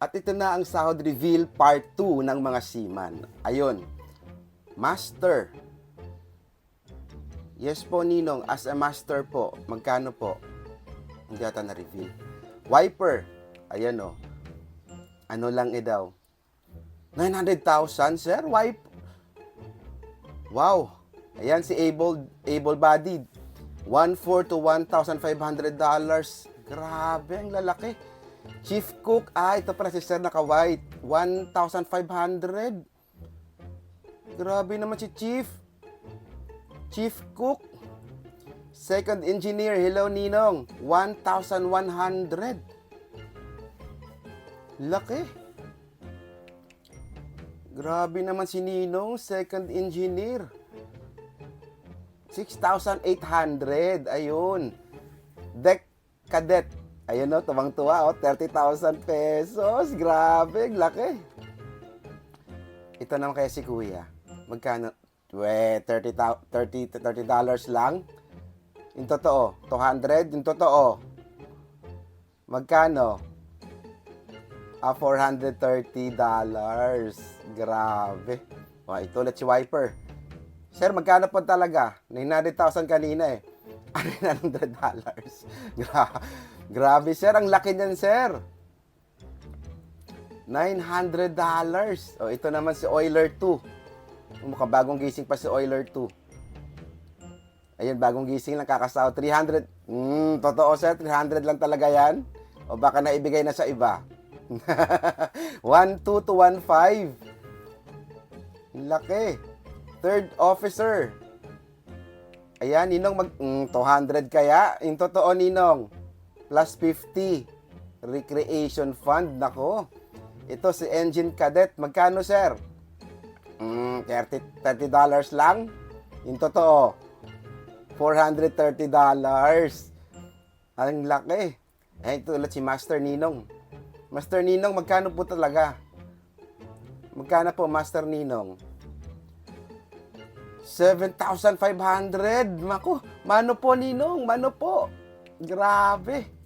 At ito na ang sahod reveal part 2 ng mga seaman. Ayun. Master. Yes po, Ninong. As a master po, magkano po? Hindi ata na-reveal. Wiper. Ayan o. Ano lang eh daw? 900,000, sir? Wipe. Wow. Ayan si able able-bodied. 1.4 to 1,500 dollars. Grabe, ang lalaki. Chief Cook, ah, ito pala si Sir naka-white. 1,500. Grabe naman si Chief. Chief Cook. Second Engineer, hello Ninong. 1,100. Laki. Grabe naman si Ninong, second engineer. 6,800. Ayun. Deck cadet. Ayun o, tuwang-tuwa o. 30,000 pesos. Grabe, laki. Ito naman kaya si Kuya. Magkano? We, 30, thou- 30, 30 dollars lang. Yung totoo, 200. Yung totoo, magkano? Ah, 430 dollars. Grabe. O, ito ulit si Wiper. Sir, magkano po talaga? 900,000 kanina eh. Ah, 900 dollars. Gra- Grabe, sir. Ang laki niyan, sir. 900 dollars. O, ito naman si Euler 2. Mukhang bagong gising pa si Euler 2. Ayun, bagong gising lang kakasahod. 300. Hmm, totoo, sir. 300 lang talaga yan. O baka naibigay na sa iba. 1.2 to 1.5. Laki. Third officer. Ayan, Ninong, mag, mm, 200 kaya? Yung totoo, Ninong. Plus 50. Recreation fund. Nako. Ito si Engine Cadet. Magkano, sir? Mm, 30, 30 dollars lang. Yung totoo. 430 dollars. Ang laki. Eh, ito ulit si Master Ninong. Master Ninong, magkano po talaga? Magkano po, Master Ninong? 7,500. Mako, mano po, Ninong? Mano po? Grabe.